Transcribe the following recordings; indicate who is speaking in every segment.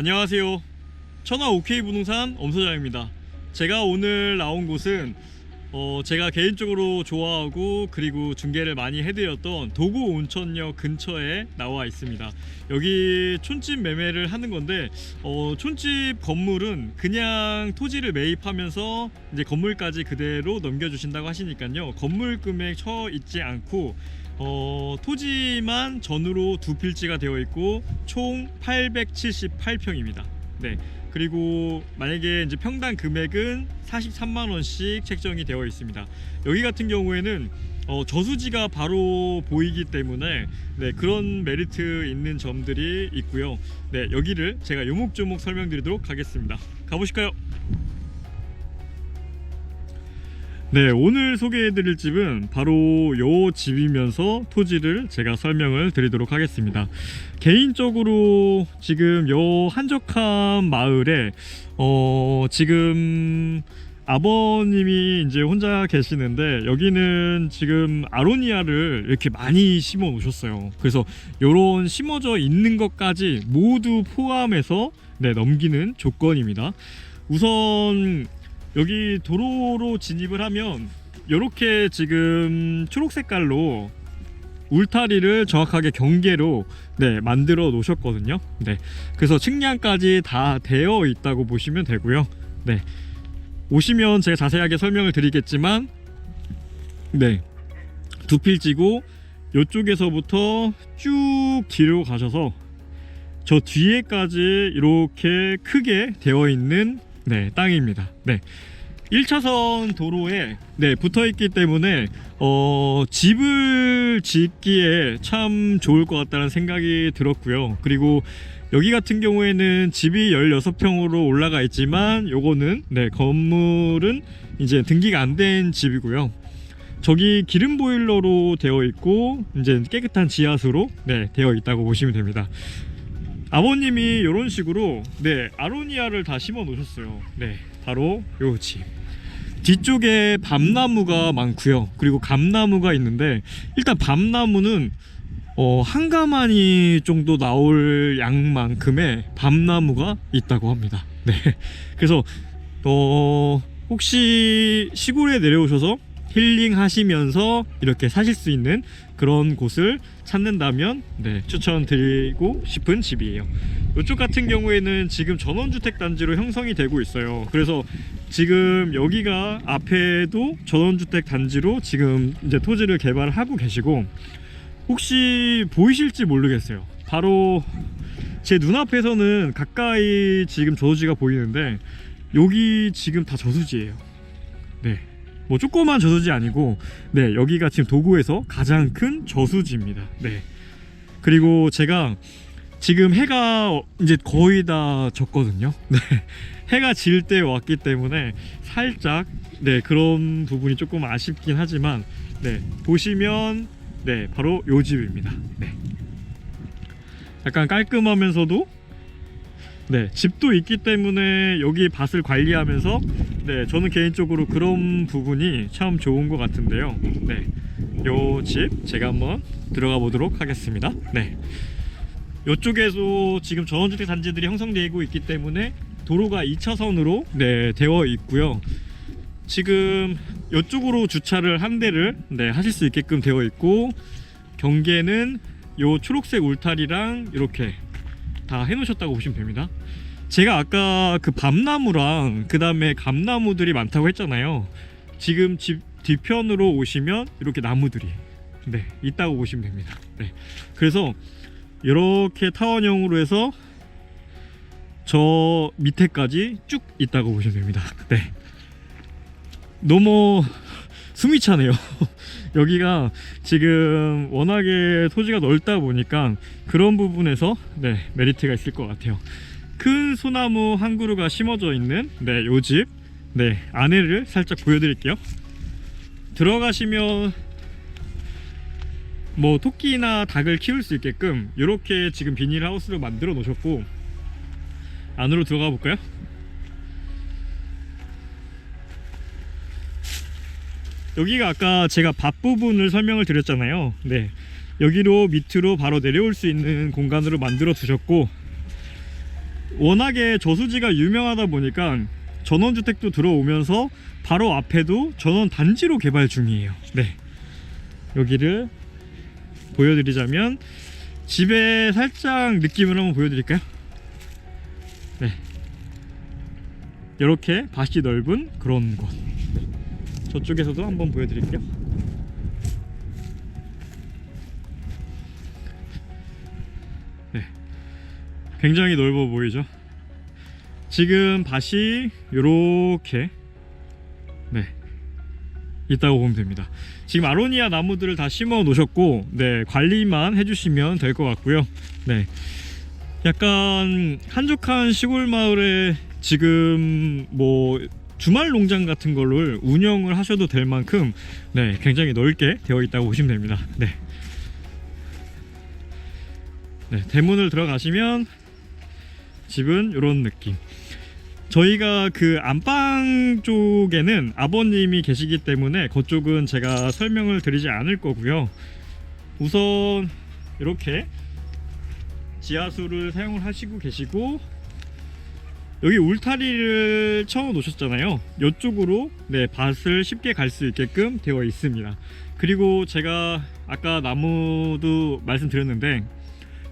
Speaker 1: 안녕하세요. 천하 OK 부동산 엄소장입니다. 제가 오늘 나온 곳은 어, 제가 개인적으로 좋아하고 그리고 중개를 많이 해드렸던 도구 온천역 근처에 나와 있습니다. 여기 촌집 매매를 하는 건데 어, 촌집 건물은 그냥 토지를 매입하면서 이제 건물까지 그대로 넘겨주신다고 하시니까요. 건물 금액 쳐 있지 않고 어, 토지만 전으로 두 필지가 되어 있고 총 878평입니다. 네. 그리고 만약에 이제 평당 금액은 43만 원씩 책정이 되어 있습니다. 여기 같은 경우에는 어, 저수지가 바로 보이기 때문에 네, 그런 메리트 있는 점들이 있고요. 네, 여기를 제가 요목조목 설명드리도록 하겠습니다. 가보실까요? 네, 오늘 소개해드릴 집은 바로 요 집이면서 토지를 제가 설명을 드리도록 하겠습니다. 개인적으로 지금 요 한적한 마을에 어 지금 아버님이 이제 혼자 계시는데 여기는 지금 아로니아를 이렇게 많이 심어 놓으셨어요. 그래서 요런 심어져 있는 것까지 모두 포함해서 네, 넘기는 조건입니다. 우선 여기 도로로 진입을 하면 이렇게 지금 초록 색깔로 울타리를 정확하게 경계로 네 만들어 놓으셨거든요. 네 그래서 측량까지 다 되어 있다고 보시면 되고요. 네 오시면 제가 자세하게 설명을 드리겠지만 네 두 필지고 이쪽에서부터 쭉 뒤로 가셔서 저 뒤에까지 이렇게 크게 되어 있는 네, 땅입니다. 네. 1차선 도로에 네, 붙어 있기 때문에 어, 집을 짓기에 참 좋을 것 같다는 생각이 들었고요. 그리고 여기 같은 경우에는 집이 16평으로 올라가 있지만 요거는 네, 건물은 이제 등기가 안 된 집이고요. 저기 기름 보일러로 되어 있고 이제 깨끗한 지하수로 네, 되어 있다고 보시면 됩니다. 아버님이 이런 식으로 네 아로니아를 다 심어 놓으셨어요. 네 바로 요 집. 뒤쪽에 밤나무가 많고요. 그리고 감나무가 있는데 일단 밤나무는 어, 한 가마니 정도 나올 양만큼의 밤나무가 있다고 합니다. 네. 그래서 어, 혹시 시골에 내려오셔서 힐링 하시면서 이렇게 사실 수 있는 그런 곳을 찾는다면 네, 추천드리고 싶은 집이에요. 이쪽 같은 경우에는 지금 전원주택 단지로 형성이 되고 있어요. 그래서 지금 여기가 앞에도 전원주택 단지로 지금 이제 토지를 개발하고 계시고 혹시 보이실지 모르겠어요. 바로 제 눈앞에서는 가까이 지금 저수지가 보이는데 여기 지금 다 저수지예요. 네. 뭐 조그만 저수지 아니고 네 여기가 지금 도구에서 가장 큰 저수지입니다. 네. 그리고 제가 지금 해가 이제 거의 다 졌거든요. 네. 해가 질 때 왔기 때문에 살짝 네 그런 부분이 조금 아쉽긴 하지만 네 보시면 네 바로 요 집입니다. 네. 약간 깔끔하면서도 네, 집도 있기 때문에 여기 밭을 관리하면서 네, 저는 개인적으로 그런 부분이 참 좋은 것 같은데요. 네, 요 집 제가 한번 들어가 보도록 하겠습니다. 네, 이쪽에도 지금 전원주택 단지들이 형성되고 있기 때문에 도로가 2차선으로 네, 되어 있고요. 지금 이쪽으로 주차를 한 대를 네, 하실 수 있게끔 되어 있고 경계는 요 초록색 울타리랑 이렇게 다 해놓으셨다고 보시면 됩니다. 제가 아까 그 밤나무랑 그 다음에 감나무들이 많다고 했잖아요. 지금 집 뒤편으로 오시면 이렇게 나무들이 네 있다고 보시면 됩니다. 네 그래서 이렇게 타원형으로 해서 저 밑에까지 쭉 있다고 보시면 됩니다. 네 너무 숨이 차네요. 여기가 지금 워낙에 토지가 넓다 보니까 그런 부분에서 네 메리트가 있을 것 같아요. 큰 소나무 한 그루가 심어져 있는 네 요집 네 안에를 살짝 보여드릴게요. 들어가시면 뭐 토끼나 닭을 키울 수 있게끔 이렇게 지금 비닐 하우스를 만들어 놓으셨고 안으로 들어가 볼까요? 여기가 아까 제가 밭 부분을 설명을 드렸잖아요. 네. 여기로 밑으로 바로 내려올 수 있는 공간으로 만들어 두셨고 워낙에 저수지가 유명하다 보니까 전원주택도 들어오면서 바로 앞에도 전원 단지로 개발 중이에요. 네. 여기를 보여드리자면 집에 살짝 느낌을 한번 보여드릴까요? 네. 이렇게 밭이 넓은 그런 곳. 저쪽에서도 한번 보여드릴게요. 네. 굉장히 넓어 보이죠? 지금 밭이 이렇게 네 있다고 보면 됩니다. 지금 아로니아 나무들을 다 심어 놓으셨고 네 관리만 해주시면 될 것 같고요. 네 약간 한적한 시골 마을에 지금 뭐 주말 농장 같은 걸로 운영을 하셔도 될 만큼 네 굉장히 넓게 되어 있다고 보시면 됩니다. 네. 네, 대문을 들어가시면 집은 이런 느낌. 저희가 그 안방 쪽에는 아버님이 계시기 때문에 그쪽은 제가 설명을 드리지 않을 거고요. 우선 이렇게 지하수를 사용을 하시고 계시고 여기 울타리를 쳐어 놓으셨잖아요. 이쪽으로 네 밭을 쉽게 갈 수 있게끔 되어 있습니다. 그리고 제가 아까 나무도 말씀드렸는데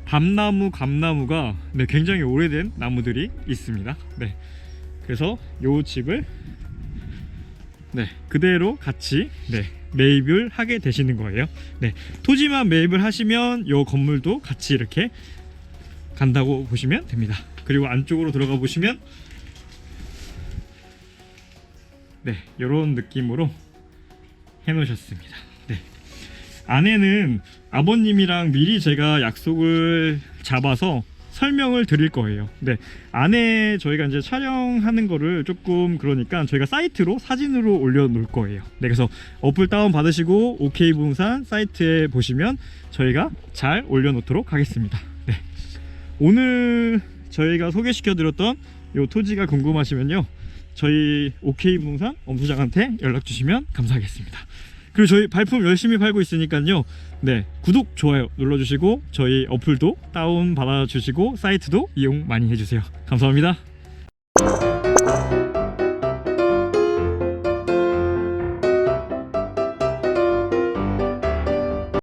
Speaker 1: 밤나무, 감나무가 네, 굉장히 오래된 나무들이 있습니다. 네. 그래서 요 집을 네, 그대로 같이 네, 매입을 하게 되시는 거예요. 네. 토지만 매입을 하시면 요 건물도 같이 이렇게 간다고 보시면 됩니다. 그리고 안쪽으로 들어가 보시면 네, 요런 느낌으로 해 놓으셨습니다. 네. 안에는 아버님이랑 미리 제가 약속을 잡아서 설명을 드릴 거예요. 네. 안에 저희가 이제 촬영하는 거를 조금 그러니까 저희가 사이트로 사진으로 올려 놓을 거예요. 네. 그래서 어플 다운 받으시고 OK 부동산 사이트에 보시면 저희가 잘 올려 놓도록 하겠습니다. 네. 오늘 저희가 소개시켜 드렸던 요 토지가 궁금하시면요. 저희 OK 부동산 엄수장한테 연락 주시면 감사하겠습니다. 그리고 저희 발품 열심히 팔고 있으니까요. 네, 구독, 좋아요 눌러주시고 저희 어플도 다운 받아주시고 사이트도 이용 많이 해주세요. 감사합니다.